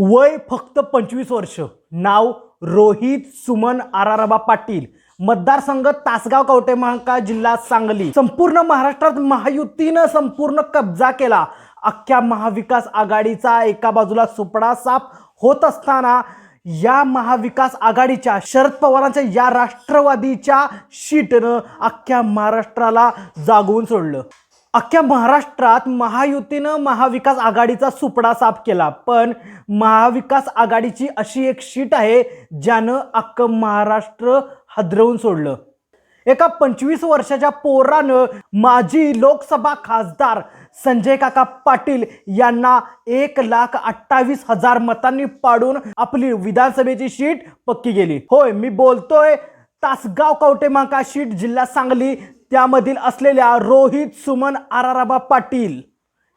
वय फक्त पंचवीस वर्ष. नाव रोहित सुमन आरारबा पाटील. मतदारसंघ तासगाव कवटे महांकाळ जिल्हा सांगली. संपूर्ण महाराष्ट्रात महायुतीनं संपूर्ण कब्जा केला. अख्ख्या महाविकास आघाडीचा एका बाजूला सुपडा साफ होत असताना या महाविकास आघाडीच्या शरद पवारांच्या या राष्ट्रवादीच्या शीटनं अख्ख्या महाराष्ट्राला जागवून सोडलं. अख्ख्या महाराष्ट्रात महायुतीनं महाविकास आघाडीचा सुपडा साफ केला. पण महाविकास आघाडीची अशी एक शीट आहे ज्यानं अख्खं महाराष्ट्र हदरवून सोडलं. एका पंचवीस वर्षाच्या पोरानं माजी लोकसभा खासदार संजय काका पाटील यांना एक लाख अठ्ठावीस हजार मतांनी पाडून आपली विधानसभेची शीट पक्की गेली होय मी बोलतोय तासगाव कवटेमाका शीट जिल्हा सांगली त्यामधील असलेल्या रोहित सुमन आराराबा पाटील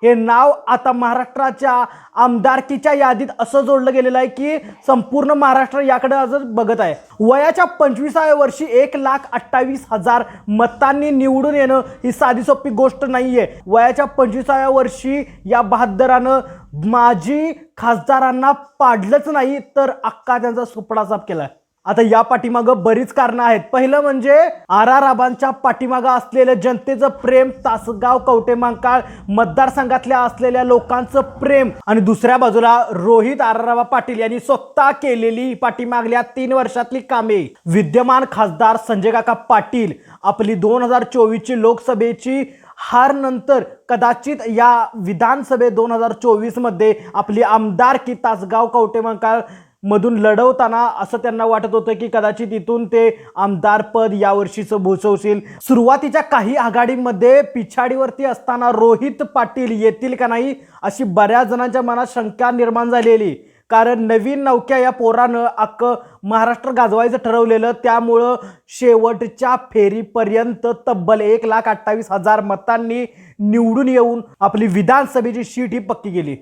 हे नाव आता महाराष्ट्राच्या आमदारकीच्या यादीत असं जोडलं गेलेलं आहे की संपूर्ण महाराष्ट्र याकडे अजून बघत आहे वयाच्या पंचवीसाव्या वर्षी एक लाख अठ्ठावीस हजार मतांनी निवडून येणं ही साधी सोपी गोष्ट नाही आहे वयाच्या पंचवीसाव्या वर्षी या बहादरानं माजी खासदारांना पाडलंच नाही तर अक्का त्यांचा सुपडा साफ आहे आता या पाठीमागं बरीच कारणं आहेत. पहिलं म्हणजे आराराबांच्या पाठीमागं असलेलं जनतेचं प्रेम तासगाव कवटेमांकाळ मतदारसंघातल्या असलेल्या लोकांचं प्रेम आणि दुसऱ्या बाजूला रोहित आराराबा पाटील यांनी स्वतः केलेली पाठीमागल्या तीन वर्षातली कामे. विद्यमान खासदार संजय काका पाटील आपली दोन हजार चोवीसची लोकसभेची हार नंतर कदाचित या विधानसभे दोन हजार चोवीसमध्ये आपली आमदारकी तासगाव कवटेमांकाळ मधून लढवताना असं त्यांना वाटत होतं की कदाचित इथून ते आमदारपद यावर्षीचं भूषवशील. सुरुवातीच्या काही आघाडीमध्ये पिछाडीवरती असताना रोहित पाटील येतील का नाही अशी बऱ्याच जणांच्या मनात शंका निर्माण झालेली. कारण नवीन नौक्या या पोरानं अख्खं महाराष्ट्र गाजवायचं ठरवलेलं. त्यामुळं शेवटच्या फेरीपर्यंत तब्बल एक लाख अठ्ठावीस हजार मतांनी निवडून येऊन आपली विधानसभेची शीट ही पक्की गेली